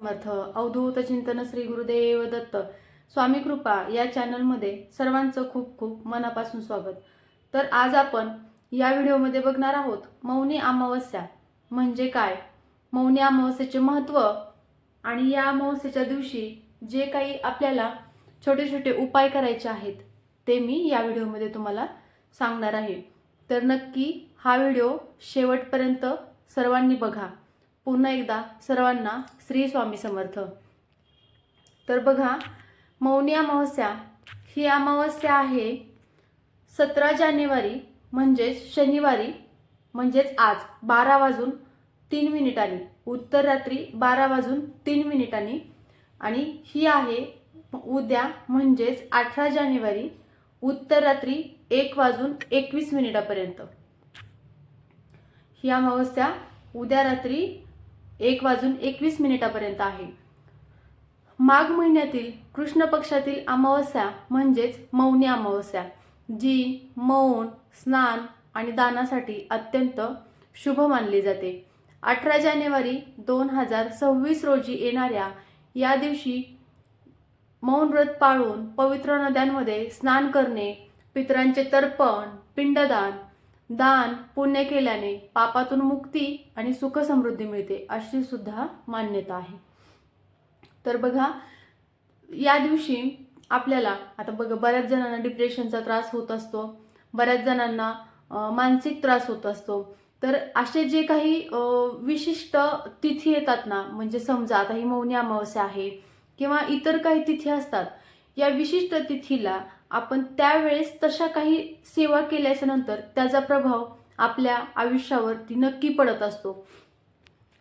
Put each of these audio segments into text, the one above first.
समर्थ अवधूत चिंतन श्री गुरुदेव दत्त. स्वामी कृपा या चॅनलमध्ये सर्वांचं खूप खूप मनापासून स्वागत. तर आज आपण या व्हिडिओमध्ये बघणार आहोत मौनी अमावस्या म्हणजे काय? मौनी अमावस्येचे महत्त्व आणि या अमावस्येच्या दिवशी जे काही आपल्याला छोटे छोटे उपाय करायचे आहेत ते मी या व्हिडिओमध्ये तुम्हाला सांगणार आहे. तर नक्की हा व्हिडिओ शेवटपर्यंत सर्वांनी बघा. पुन्हा एकदा सर्वांना श्री स्वामी समर्थ. तर बघा मौनी अमावस्या ही अमावस्या आहे सतरा जानेवारी म्हणजेच शनिवारी म्हणजेच आज बारा वाजून तीन मिनिटांनी. उत्तर रात्री बारा वाजून तीन मिनिटांनी. आणि ही आहे उद्या म्हणजेच अठरा जानेवारी उत्तर रात्री एक वाजून एकवीस मिनिटापर्यंत. ही अमावस्या उद्या रात्री एक वाजून एकवीस मिनिटापर्यंत आहे. माघ महिन्यातील कृष्ण पक्षातील अमावस्या म्हणजेच मौनी अमावस्या जी मौन स्नान आणि दानासाठी अत्यंत शुभ मानली जाते. अठरा जानेवारी दोन हजार सव्वीस रोजी येणाऱ्या या दिवशी मौन व्रत पाळून पवित्र नद्यांमध्ये स्नान करणे पितरांचे तर्पण पिंडदान दान पुण्य केल्याने पापातून मुक्ती आणि सुख समृद्धी मिळते अशी सुद्धा मान्यता आहे. तर बघा या दिवशी आपल्याला आता बघा बऱ्याच जणांना डिप्रेशनचा त्रास होत असतो बऱ्याच जणांना मानसिक त्रास होत असतो. तर असे जे काही विशिष्ट तिथी येतात ना म्हणजे समजा आता ही मौनी अमावस्या आहे किंवा इतर काही तिथी असतात या विशिष्ट तिथीला आपण त्यावेळेस तशा काही सेवा केल्याच्यानंतर त्याचा प्रभाव आपल्या आयुष्यावरती नक्की पडत असतो.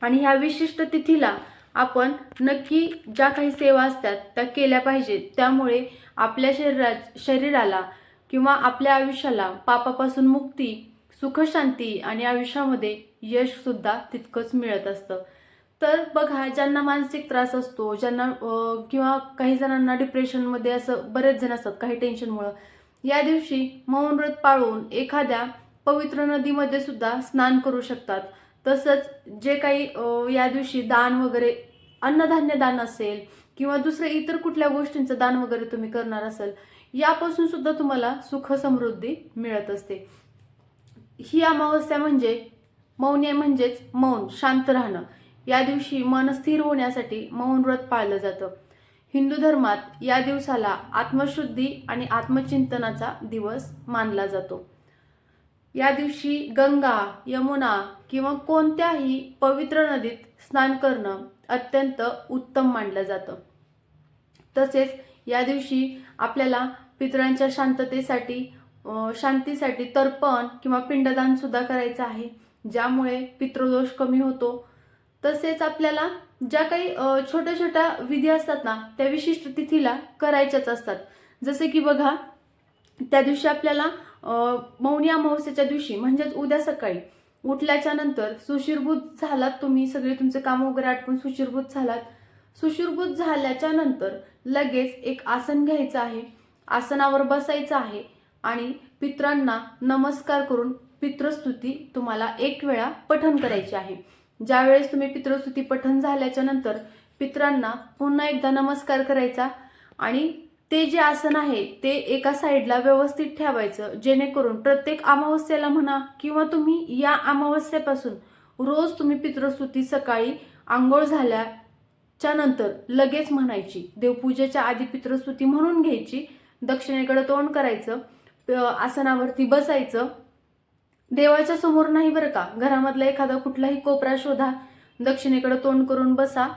आणि ह्या विशिष्ट तिथीला आपण नक्की ज्या काही सेवा असतात त्या केल्या पाहिजेत. त्यामुळे आपल्या शरीरा शरीराला किंवा आपल्या आयुष्याला पापापासून मुक्ती सुखशांती आणि आयुष्यामध्ये यश सुद्धा तितकंच मिळत असतं. तर बघा ज्यांना मानसिक त्रास असतो ज्यांना किंवा काही जणांना डिप्रेशनमध्ये असं बरेच जण असतात काही टेन्शनमुळं या दिवशी मौन व्रत पाळून एखाद्या पवित्र नदीमध्ये सुद्धा स्नान करू शकतात. तसंच जे काही या दिवशी दान वगैरे अन्नधान्य दान असेल किंवा दुसऱ्या इतर कुठल्या गोष्टींचं दान वगैरे तुम्ही करणार असाल यापासून सुद्धा तुम्हाला सुख समृद्धी मिळत असते. ही अमावस्या म्हणजे मौन्य म्हणजेच मौन शांत राहणं. या दिवशी मन स्थिर होण्यासाठी मौन व्रत पाळलं जातं. हिंदू धर्मात या दिवसाला आत्मशुद्धी आणि आत्मचिंतनाचा दिवस मानला जातो. या दिवशी गंगा यमुना किंवा कोणत्याही पवित्र नदीत स्नान करणं अत्यंत उत्तम मानलं जातं. तसेच या दिवशी आपल्याला पितरांच्या शांततेसाठी शांतीसाठी तर्पण किंवा पिंडदान सुद्धा करायचं आहे ज्यामुळे पितृदोष कमी होतो तसेच आपल्याला ज्या काही छोट्या छोट्या विधी असतात ना त्या विशिष्ट तिथीला करायच्याच असतात. जसे की बघा त्या दिवशी आपल्याला मौनी अमावस्येच्या दिवशी म्हणजेच उद्या सकाळी उठल्याच्या नंतर सुशिरभूत झालात तुम्ही सगळे तुमचे काम वगैरे आटपून सुशिरभूत झालात. सुशिरभूत झाल्याच्यानंतर लगेच एक आसन घ्यायचं आहे. आसनावर बसायचं आहे आणि पित्रांना नमस्कार करून पितृस्तुती तुम्हाला एक वेळा पठन करायची आहे. ज्यावेळेस तुम्ही पितृस्तुती पठन झाल्याच्यानंतर पित्रांना पुन्हा एकदा नमस्कार करायचा आणि ते जे आसन आहे ते एका साईडला व्यवस्थित ठेवायचं जेणेकरून प्रत्येक अमावस्येला म्हणा किंवा तुम्ही या अमावस्येपासून रोज तुम्ही पितृस्तुती सकाळी आंघोळ झाल्याच्यानंतर लगेच म्हणायची. देवपूजेच्या आधी पितृस्तुती म्हणून घ्यायची. दक्षिणेकडे तोंड करायचं आसनावरती बसायचं देवाच्या समोर नाही बरं का? घरामधला एखादा कुठलाही कोपरा शोधा. दक्षिणेकडे तोंड करून बसा.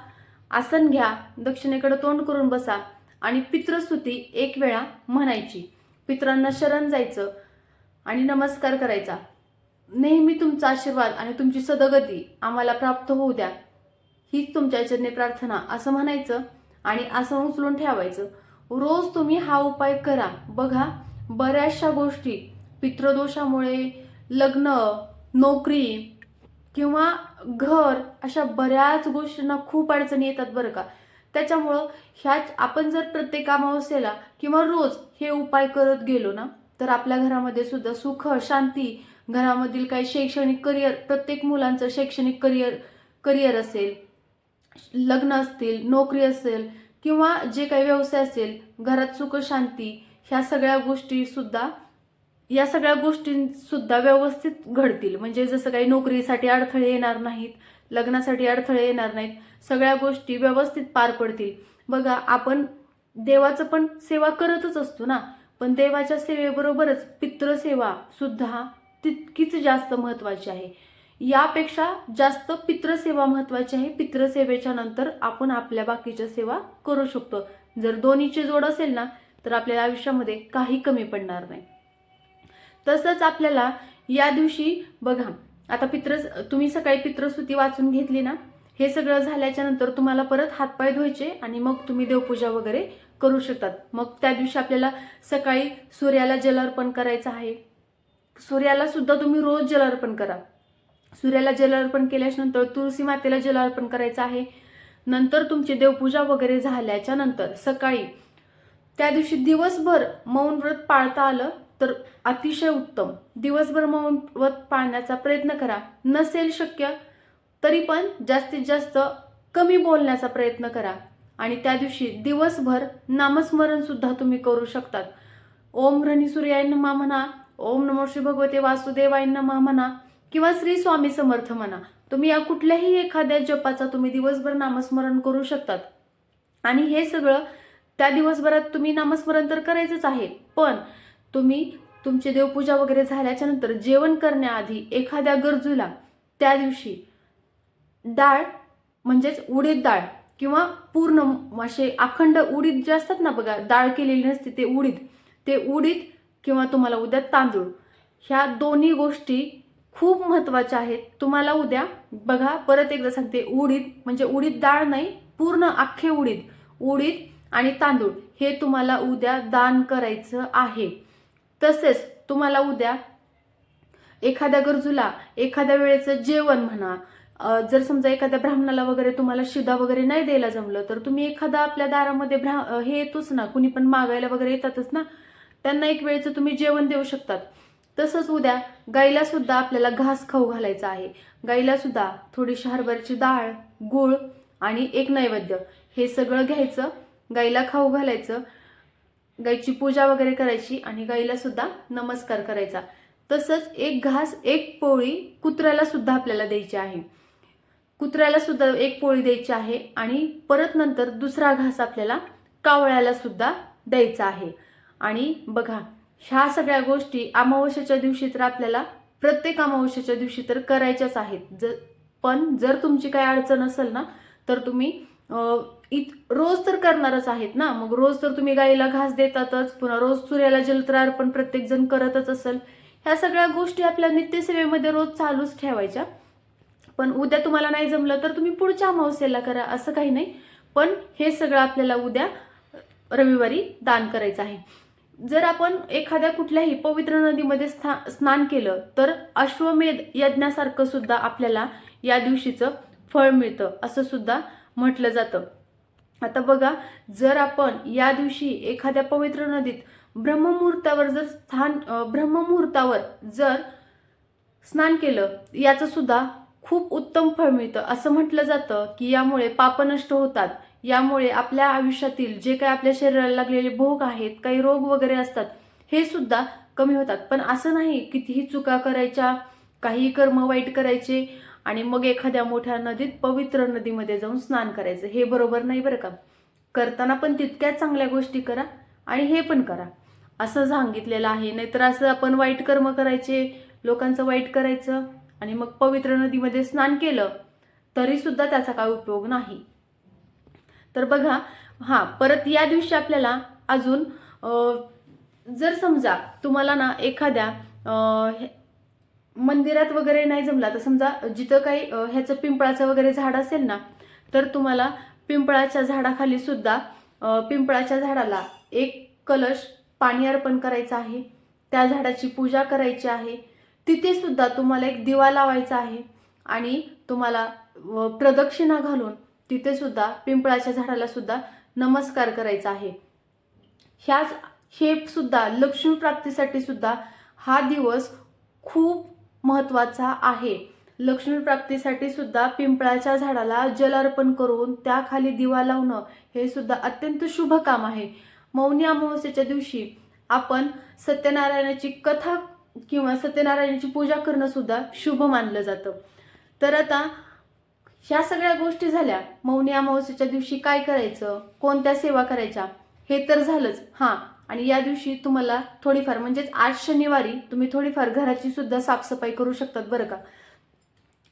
आसन घ्या. दक्षिणेकडे तोंड करून बसा. आणि पितृस्तुती एक वेळा म्हणायची. पित्रांना शरण जायचं आणि नमस्कार करायचा. नेहमी तुमचा आशीर्वाद आणि तुमची सदगती आम्हाला प्राप्त होऊ द्या. हीच तुमच्या चरणी प्रार्थना असं म्हणायचं आणि असं उचलून ठेवायचं. रोज तुम्ही हा उपाय करा. बघा बऱ्याचशा गोष्टी पितृदोषामुळे लग्न नोकरी किंवा घर अशा बऱ्याच गोष्टींना खूप अडचणी येतात बरं का. त्याच्यामुळं ह्याच आपण जर प्रत्येक अमावस्येला किंवा रोज हे उपाय करत गेलो ना तर आपल्या घरामध्ये सुद्धा सुख शांती घरामधील काही शैक्षणिक करिअर प्रत्येक मुलांचं शैक्षणिक करिअर करिअर असेल लग्न असतील नोकरी असेल किंवा जे काही व्यवसाय असेल घरात सुख शांती ह्या सगळ्या गोष्टीसुद्धा या सगळ्या गोष्टींसुद्धा व्यवस्थित घडतील. म्हणजे जसं काही नोकरीसाठी अडथळे येणार नाहीत लग्नासाठी अडथळे येणार नाहीत सगळ्या गोष्टी व्यवस्थित पार पडतील. बघा आपण देवाचं पण सेवा करतच असतो ना. पण देवाच्या सेवेबरोबरच पितृसेवा सुद्धा तितकीच जास्त महत्वाची आहे. यापेक्षा जास्त पितृसेवा महत्वाची आहे. पितृसेवेच्या नंतर आपण आपल्या बाकीच्या सेवा करू शकतो. जर दोन्हीची जोड असेल ना तर आपल्या आयुष्यामध्ये काही कमी पडणार नाही. तसंच आपल्याला या दिवशी बघा आता पित्र तुम्ही सकाळी पित्रस्तुती वाचून घेतली ना हे सगळं झाल्याच्यानंतर तुम्हाला परत हातपाय धुवायचे आणि मग तुम्ही देवपूजा वगैरे करू शकतात. मग त्या दिवशी आपल्याला सकाळी सूर्याला जलार्पण करायचं आहे. सूर्याला सुद्धा तुम्ही रोज जलार्पण करा. सूर्याला जलार्पण अर्पण नंतर तुळशी मातेला जलार्पण करायचं आहे. नंतर तुमची देवपूजा वगैरे झाल्याच्यानंतर सकाळी त्या दिवशी दिवसभर मौन व्रत पाळता आलं तर अतिशय उत्तम. दिवसभर मौन पाळण्याचा प्रयत्न करा. नसेल शक्य तरी पण जास्तीत जास्त कमी बोलण्याचा प्रयत्न करा. आणि त्या दिवशी दिवसभर नामस्मरण सुद्धा तुम्ही करू शकतात. ओम घ्रणी सूर्याय नमा म्हणा ओम नमो श्री भगवते वासुदेवाय नमा म्हणा किंवा श्री स्वामी समर्थ म्हणा. तुम्ही या कुठल्याही एखाद्या जपाचा तुम्ही दिवसभर नामस्मरण करू शकतात. आणि हे सगळं त्या दिवसभरात तुम्ही नामस्मरण तर करायचंच आहे पण तुम्ही तुमची देवपूजा वगैरे झाल्याच्यानंतर जेवण करण्याआधी एखाद्या गरजूला त्या दिवशी डाळ म्हणजेच उडीद डाळ किंवा पूर्ण असे अखंड उडीद जे असतात ना बघा डाळ केलेली नसते ते उडीद ते उडीद किंवा तुम्हाला उद्या तांदूळ ह्या दोन्ही गोष्टी खूप महत्त्वाच्या आहेत. तुम्हाला उद्या बघा परत एकदा सांगते उडीद म्हणजे उडीद डाळ नाही पूर्ण अख्खे उडीद उडीद आणि तांदूळ हे तुम्हाला उद्या दान करायचं आहे. तसेच तुम्हाला उद्या एखाद्या गरजूला एखाद्या वेळेचं जेवण म्हणा जर समजा एखाद्या ब्राह्मणाला वगैरे तुम्हाला शिदा वगैरे नाही द्यायला जमलं तर तुम्ही एखादा आपल्या दारामध्ये ब्रा हे येतोच ना कुणी पण मागायला वगैरे येतातच ना त्यांना एक वेळेचं तुम्ही जेवण देऊ शकतात. तसंच उद्या गाईला सुद्धा आपल्याला घास खाऊ घालायचा आहे. गाईला सुद्धा थोडीशी हरभऱ्याची डाळ गूळ आणि एक नैवेद्य हे सगळं घ्यायचं गाईला खाऊ घालायचं गाईची पूजा वगैरे करायची आणि गाईला सुद्धा नमस्कार करायचा. तसंच एक घास एक पोळी कुत्र्याला सुद्धा आपल्याला द्यायची आहे. कुत्र्याला सुद्धा एक पोळी द्यायची आहे आणि परत नंतर दुसरा घास आपल्याला कावळ्याला सुद्धा द्यायचा आहे. आणि बघा ह्या सगळ्या गोष्टी अमावस्याच्या दिवशी तर आपल्याला प्रत्येक अमावस्याच्या दिवशी तर करायच्याच आहेत. जर पण जर तुमची काही अडचण असेल ना तर तुम्ही इत रोज तर करणारच आहेत ना. मग रोज तर तुम्ही गाईला घास देतातच पुन्हा रोज सूर्याला जलत्रार्पण प्रत्येक जण करतच असेल. ह्या सगळ्या गोष्टी आपल्या नित्यसेवेमध्ये रोज चालूच ठेवायच्या. पण उद्या तुम्हाला नाही जमलं तर तुम्ही पुढच्या अमावस्येला करा असं काही नाही. पण हे सगळं आपल्याला उद्या रविवारी दान करायचं आहे. जर आपण एखाद्या कुठल्याही पवित्र नदीमध्ये स्था स्नान केलं तर अश्वमेध यज्ञासारखं सुद्धा आपल्याला या दिवशीचं फळ मिळतं असं सुद्धा म्हटलं जातं. आता बघा जर आपण या दिवशी एखाद्या पवित्र नदीत ब्रह्ममुहूर्तावर जर स्थान ब्रह्ममुहूर्तावर जर स्नान केलं याचं सुद्धा खूप उत्तम फळ मिळतं. असं म्हटलं जातं की यामुळे पाप नष्ट होतात. यामुळे आपल्या आयुष्यातील जे काही आपल्या शरीराला लागलेले भोग आहेत काही रोग वगैरे असतात हे सुद्धा कमी होतात. पण असं नाही कितीही चुका करायच्या काही कर्म वाईट करायचे आणि मग एखाद्या मोठ्या नदीत पवित्र नदीमध्ये जाऊन स्नान करायचं. हे बरोबर नाही बरं का? करताना पण तितक्याच चांगल्या गोष्टी करा आणि हे पण करा. असं सांगितलेलं आहे. नाहीतर असं आपण वाईट कर्म करायचे लोकांचं वाईट करायचं आणि मग पवित्र नदीमध्ये स्नान केलं तरी सुद्धा त्याचा काय उपयोग नाही. तर बघा हां परत या दिवशी आपल्याला अजून जर समजा तुम्हाला ना एखाद्या हे- मंदिरात वगैरे नाही जमला तर समजा जिथं काही ह्याचं पिंपळाचं वगैरे झाड असेल ना तर तुम्हाला पिंपळाच्या झाडाखाली सुद्धा पिंपळाच्या झाडाला एक कलश पाणी अर्पण करायचं आहे त्या झाडाची पूजा करायची आहे तिथे सुद्धा तुम्हाला एक दिवा लावायचा आहे आणि तुम्हाला व प्रदक्षिणा घालून तिथे सुद्धा पिंपळाच्या झाडाला सुद्धा नमस्कार करायचा आहे. ह्याच हे सुद्धा लक्ष्मी प्राप्तीसाठी सुद्धा हा दिवस खूप महत्त्वाचा आहे. लक्ष्मी प्राप्तीसाठी सुद्धा पिंपळाच्या झाडाला जल अर्पण करून त्याखाली दिवा लावणं हे सुद्धा अत्यंत शुभ काम आहे. मौनी अमावस्येच्या दिवशी आपण सत्यनारायणाची कथा किंवा सत्यनारायणाची पूजा करणं सुद्धा शुभ मानलं जातं. तर आता ह्या सगळ्या गोष्टी झाल्या. मौनी अमावस्येच्या दिवशी काय करायचं? कोणत्या सेवा करायच्या? हे तर झालंच. हां आणि या दिवशी तुम्हाला थोडीफार म्हणजेच आज शनिवारी तुम्ही थोडीफार घराची सुद्धा साफसफाई करू शकतात बरं का.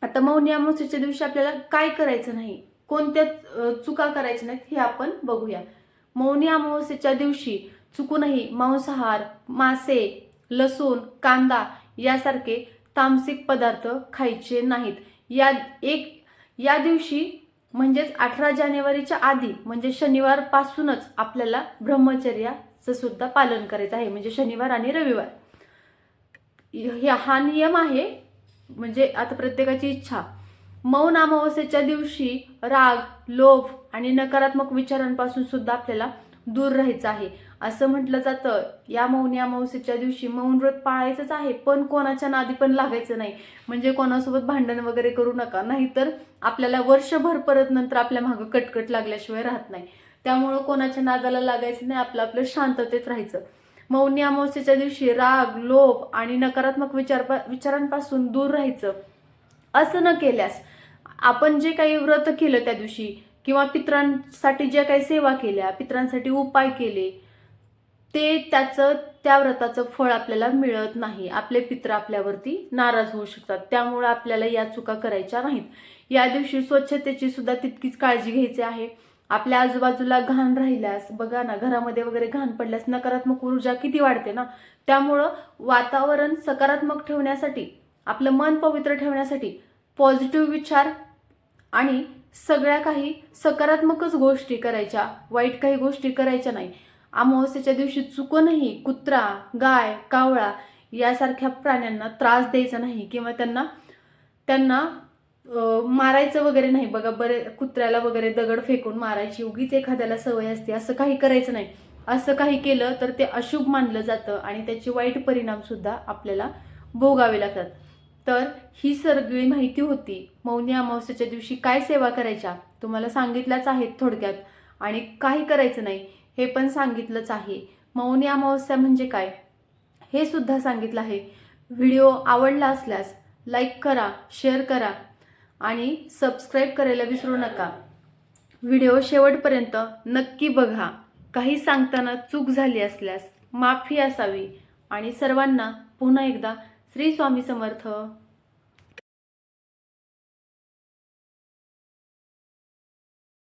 आता मौनी अमावस्येच्या दिवशी आपल्याला काय करायचं नाही कोणत्या चुका करायच्या नाहीत हे आपण बघूया. मौनी अमावस्येच्या दिवशी चुकूनही मांसाहार मासे लसूण कांदा यासारखे तामसिक पदार्थ खायचे नाहीत. या एक या दिवशी म्हणजेच अठरा जानेवारीच्या आधी म्हणजे शनिवारपासूनच आपल्याला ब्रह्मचर्या सुद्धा पालन करायचं आहे. म्हणजे शनिवार आणि रविवार. हा नियम आहे. म्हणजे आता प्रत्येकाची इच्छा. मौन अमावस्येच्या दिवशी राग लोभ आणि नकारात्मक विचारांपासून सुद्धा आपल्याला दूर राहायचं आहे. असं म्हटलं जातं. या मौनी अमावस्येच्या दिवशी मौन व्रत पाळायचंच आहे. पण कोणाच्या नादी पण लागायचं नाही. म्हणजे कोणासोबत भांडण वगैरे करू नका. नाहीतर आपल्याला वर्षभर परत नंतर आपल्या मागं कटकट लागल्याशिवाय राहत नाही. त्यामुळं कोणाच्या नादाला लागायचं नाही आपलं आपलं शांततेत राहायचं. मौनी अमावस्येच्या दिवशी राग लोभ आणि नकारात्मक विचार विचारांपासून दूर राहायचं. असं न केल्यास आपण जे काही व्रत केलं त्या दिवशी किंवा पित्रांसाठी ज्या काही सेवा केल्या पित्रांसाठी उपाय केले ते त्याचं त्या व्रताचं फळ आपल्याला मिळत नाही. आपले पित्र आपल्यावरती नाराज होऊ शकतात. त्यामुळे आपल्याला या चुका करायच्या नाहीत. या दिवशी स्वच्छतेची सुद्धा तितकीच काळजी घ्यायची आहे. आपल्या आजूबाजूला घाण राहिल्यास बघा ना घरामध्ये वगैरे घाण पडल्यास नकारात्मक ऊर्जा किती वाढते ना? त्यामुळं वातावरण सकारात्मक ठेवण्यासाठी आपलं मन पवित्र ठेवण्यासाठी पॉझिटिव्ह विचार आणि सगळ्या काही सकारात्मकच गोष्टी करायच्या वाईट काही गोष्टी करायच्या नाही. अमावस्येच्या दिवशी चुकूनही कुत्रा गाय कावळा यासारख्या प्राण्यांना त्रास द्यायचा नाही किंवा त्यांना त्यांना मारायचं वगैरे नाही. बघा बरे कुत्र्याला वगैरे दगड फेकून मारायची. उगीच एखाद्याला सवय असते. असं काही करायचं नाही. असं काही केलं तर ते अशुभ मानलं जातं आणि त्याचे वाईट परिणामसुद्धा आपल्याला भोगावे लागतात. तर ही सगळी माहिती होती. मौनी अमावस्येच्या दिवशी काय सेवा करायच्या? तुम्हाला सांगितल्याच आहेत थोडक्यात. आणि काही करायचं नाही. हे पण सांगितलंच आहे. मौनी अमावस्या म्हणजे काय? हे सुद्धा सांगितलं आहे. व्हिडिओ आवडला असल्यास लाईक करा शेअर करा. आणि सबस्क्राईब करायला विसरू नका. व्हिडिओ शेवटपर्यंत नक्की बघा. काही सांगताना चूक झाली असल्यास माफी असावी. आणि सर्वांना पुन्हा एकदा श्री स्वामी समर्थ.